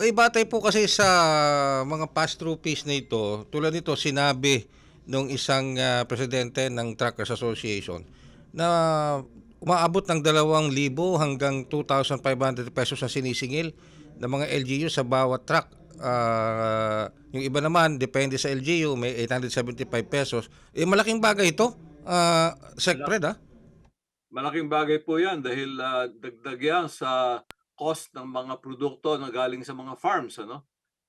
eh, batay po kasi sa mga pass-through fees na ito, tulad nito, sinabi nung isang ah, presidente ng Truckers Association na umaabot ng 2,000 hanggang 2,500 pesos ang sinisingil ng mga LGU sa bawat truck. Ah, yung iba naman, depende sa LGU, may 875 pesos. Eh, malaking bagay ito, uh, Sec Fred, ah. Malaking bagay po yan dahil ah, dagdag yan sa cost ng mga produkto na galing sa mga farms, ano?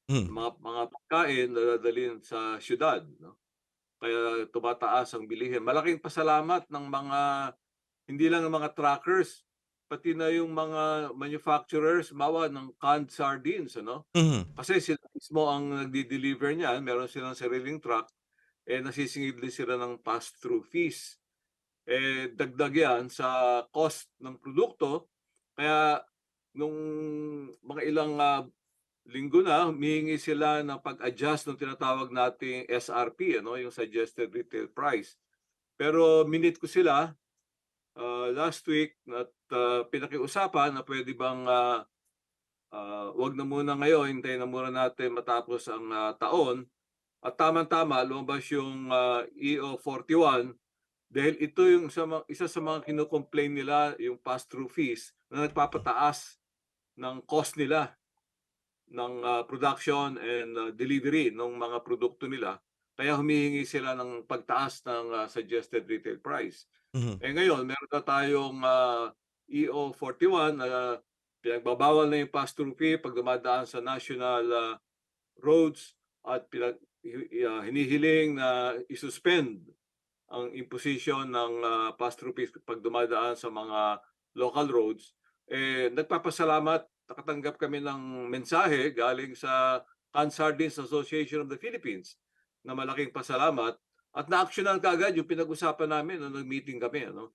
Hmm. Mga mga pagkain na dadalhin sa syudad, no? Kaya tumataas ang bilihin. Malaking pasalamat ng mga hindi lang ng mga truckers, pati na yung mga manufacturers mawa ng canned sardines, ano? Mhm. Kasi sila mismo ang nagdi-deliver niyan, meron silang sariling truck, eh nasisingil din sila ng pass-through fees. Eh dagdag yan sa cost ng produkto. Ilang ah, linggo na, humihingi sila ng pag-adjust ng tinatawag nating SRP, ano, yung suggested retail price. Pero minute ko sila ah, last week at ah, pinakiusapan na pwede bang ah, ah, wag na muna ngayon, hintayin na muna natin matapos ang ah, taon. At tama-tama, lumabas yung ah, EO 41 dahil ito yung isa sa mga kinocomplain nila, yung pass-through fees na nagpapataas ng cost nila ng ah, production and ah, delivery ng mga produkto nila. Kaya humihingi sila ng pagtaas ng ah, suggested retail price. Mhm. Eh ngayon, meron na tayong ah, EO 41 na pinagbabawal na yung pass-through fee pag dumadaan sa national ah, roads at pinag, ah, hinihiling na isuspend ang imposition ng ah, pass-through fees pag dumadaan sa mga local roads. Eh, nagpapasalamat, nakatanggap kami ng mensahe galing sa Can Sardines Association of the Philippines na malaking pasalamat at na-actionan kaagad yung pinag-usapan namin nung nag-meeting kami. Ano?